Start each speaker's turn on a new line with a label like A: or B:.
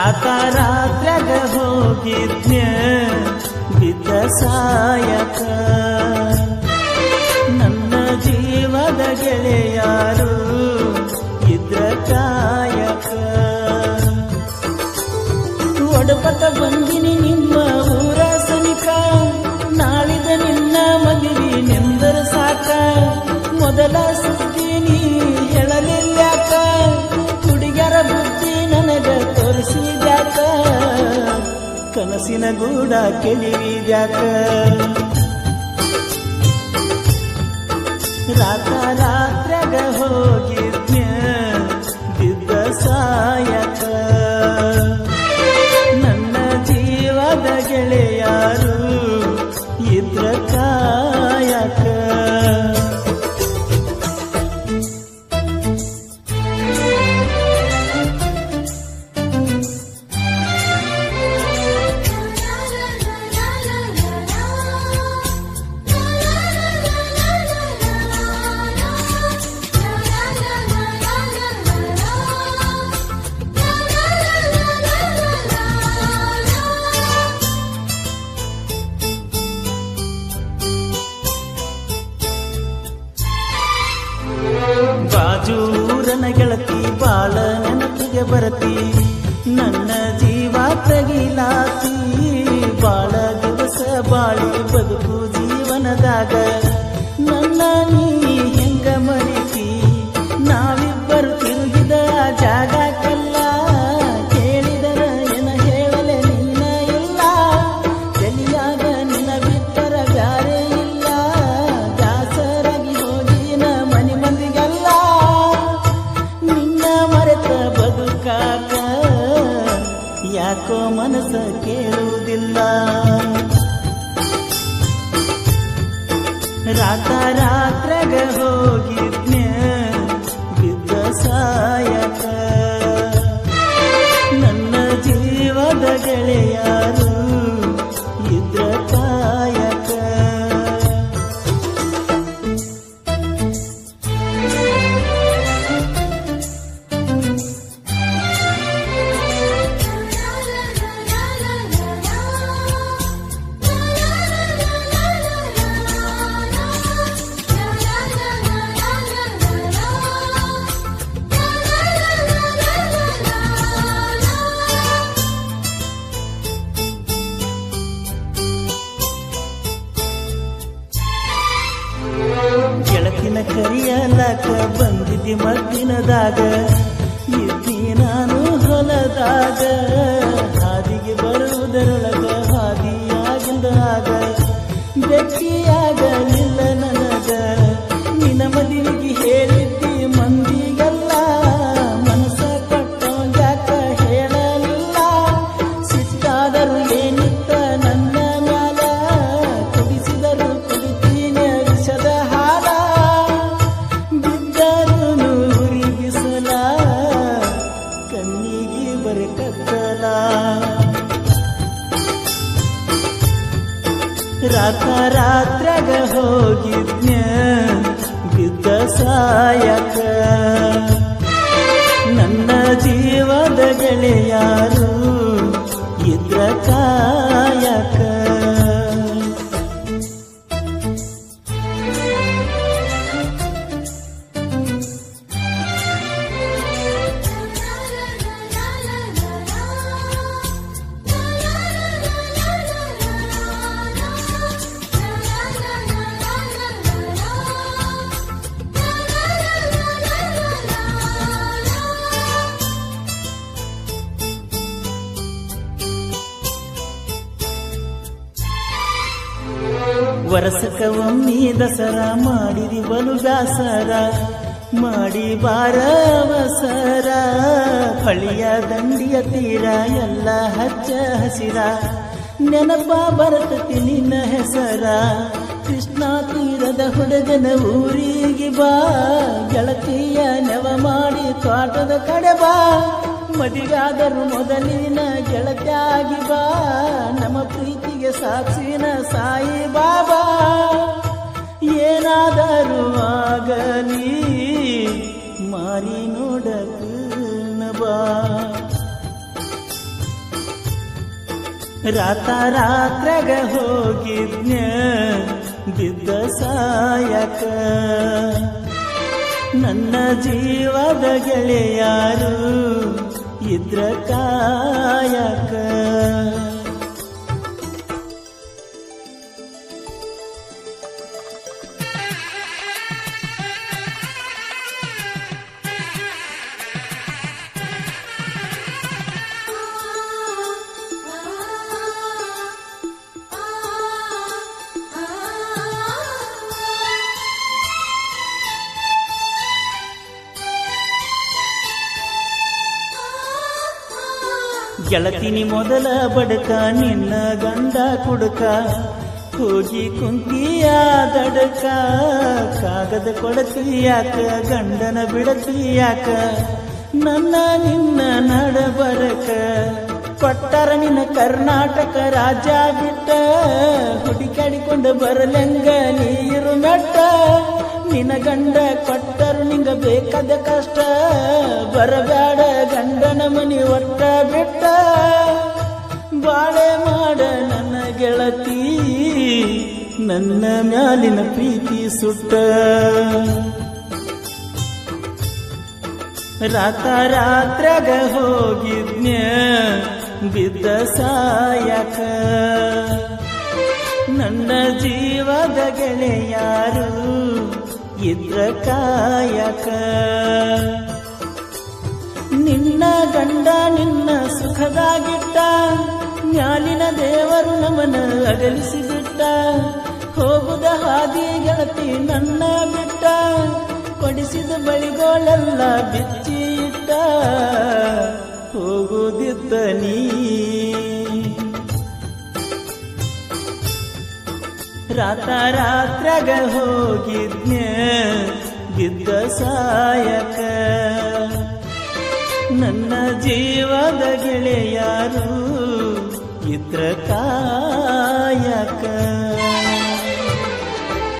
A: ರಾತ ರಾತ್ರ್ಯಾಗ ಹೋಗಿದ್ನ್ಯ ಬಿದ್ದ ಸಾಯಕ. ನನ್ನ ಜೀವದ ಗೆಳೆಯಾರು ಇದ್ರ ಕಾಯಕ. ಒಡಪತ ಬಂದಿನಿ ಕನಸಿನ ಗೂಡ ಕೆಳಿವಿದ್ಯಾಕ ರಾತ ರಾತ್ರ್ಯಾಗ ಹೋಗಿದ್ನ್ಯ ಬಿದ್ದ ಸಾಯಕ ಯಾಕೋ ಮನಸ ಕೇಳುವುದಿಲ್ಲ. ರಾತ ರಾತ್ರಗ ಹೋಗಿದ್ನೆ ಬಿದ್ದ ಸಾಯಕ ನನ್ನ ಜೀವದ ಗೆಳೆಯಾರು ಮದ್ದಿನದಾಗ ಇದ್ದಿ ನಾನು ಹೊಲದಾಗ. ಬರಕತ್ತಲ ರಾತ ರಾತ್ರಗ ಹೋಗಿದ್ನ್ಯ ಬಿದ್ದ ಸಾಯಕ. ನನ್ನ ಜೀವದ ಗೆಳೆಯಾರು ವರಸಕ ಒಮ್ಮಿ ದಸರಾ ಮಾಡಿರಿ ಬಲು ದಾಸರ ಮಾಡಿ ಬಾರವಸರ. ಹಳಿಯ ದಂಡಿಯ ತೀರ ಎಲ್ಲ ಹಚ್ಚ ಹಸಿರ. ನೆನಪ ಬರತತಿ ನಿನ್ನ ಹೆಸರ. ಕೃಷ್ಣ ತೀರದ ಹುಡುಗನ ಊರಿಗೆ ಬಾ. ಗೆಳತಿಯ ನೆವ ಮಾಡಿ ತೋಟದ ಕಡೆ ಬಾ. ಮದಿಗಾದರು ಮೊದಲಿನ ಗೆಳತಿಯಾಗಿ ಬಾ. ನಮ್ಮ ಪ್ರೀತಿಗೆ ಸಾಕ್ಷಿನ ಸಾಯಿ ಬಾಬಾ. ಏನಾದರೂ ಆಗಲಿ, ಮಾರಿ ನೋಡಬಾ ರಾತ ರಾತ್ರಗ ಹೋಗಿದ್ನ ಬಿದ್ದ ಸಾಯಕ. ನನ್ನ ಜೀವದ ಗೆಳೆಯಾರು ಇದ್ರ ಕಾಯಕ ಗೆಳತಿನಿ ಮೊದಲ ಬಡಕ, ನಿನ್ನ ಗಂಡ ಕುಡಕ ಹೋಗಿ ಕುಂತಿಯ ದಡಕ, ಕಾಗದ ಕೊಡತಿಯಾಕ ಗಂಡನ ಬಿಡತಿಯಾಕ ನನ್ನ ನಿನ್ನ ನಡಬರಕ, ಕೊಟ್ಟರ ನಿನ್ನ ಕರ್ನಾಟಕ ರಾಜ ಬಿಟ್ಟ, ಹುಡುಕಾಡಿಕೊಂಡು ಬರಲೆಂಗ ನೀರು ಮೆಟ್ಟ ನಿನ್ನ ಗಂಡ ಕೊಟ್ಟರು ನಿಂಗ ಬೇಕಾದ ಕಷ್ಟ. ಬರಬೇಡ ಗಂಡನ ಮನಿ ಒಟ್ಟ ಬಿಟ್ಟ. ಬಾಳೆ ಮಾಡ ನನ್ನ ಗೆಳತಿ, ನನ್ನ ಮ್ಯಾಲಿನ ಪ್ರೀತಿ ಸುಟ್ಟ. ರಾತ ರಾತ್ರಗ ಹೋಗಿದ್ನ್ಯ, ಬಿದ್ದ ಸಾಯಕ. ನನ್ನ ಜೀವದ ಗೆಳೆಯಾರು ಇದ್ರ ಕಾಯಕ ನಿನ್ನ ಗಂಡ ನಿನ್ನ ಸುಖದಾಗಿಟ್ಟ ಮ್ಯಾಲಿನ ದೇವರು ನಮನ ಅಗಲಿಸಿಬಿಟ್ಟ. ಹೋಗುದ ಹಾದಿ ಗೆಳತಿ ನನ್ನ ಬಿಟ್ಟ, ಕೊಡಿಸಿದ ಬಳಿಗೋಳೆಲ್ಲ ಬಿಚ್ಚಿ ಇಟ್ಟ ಹೋಗುದಿದ್ದ ನೀ. ರಾತ ರಾತ್ರಗ ಹೋಗಿದ್ನ್ಯ ಬಿದ್ದ ಸಾಯಕ ನನ್ನ ಜೀವದ ಗೆಳೆಯಾರು ಇದ್ರ ಕಾಯಕ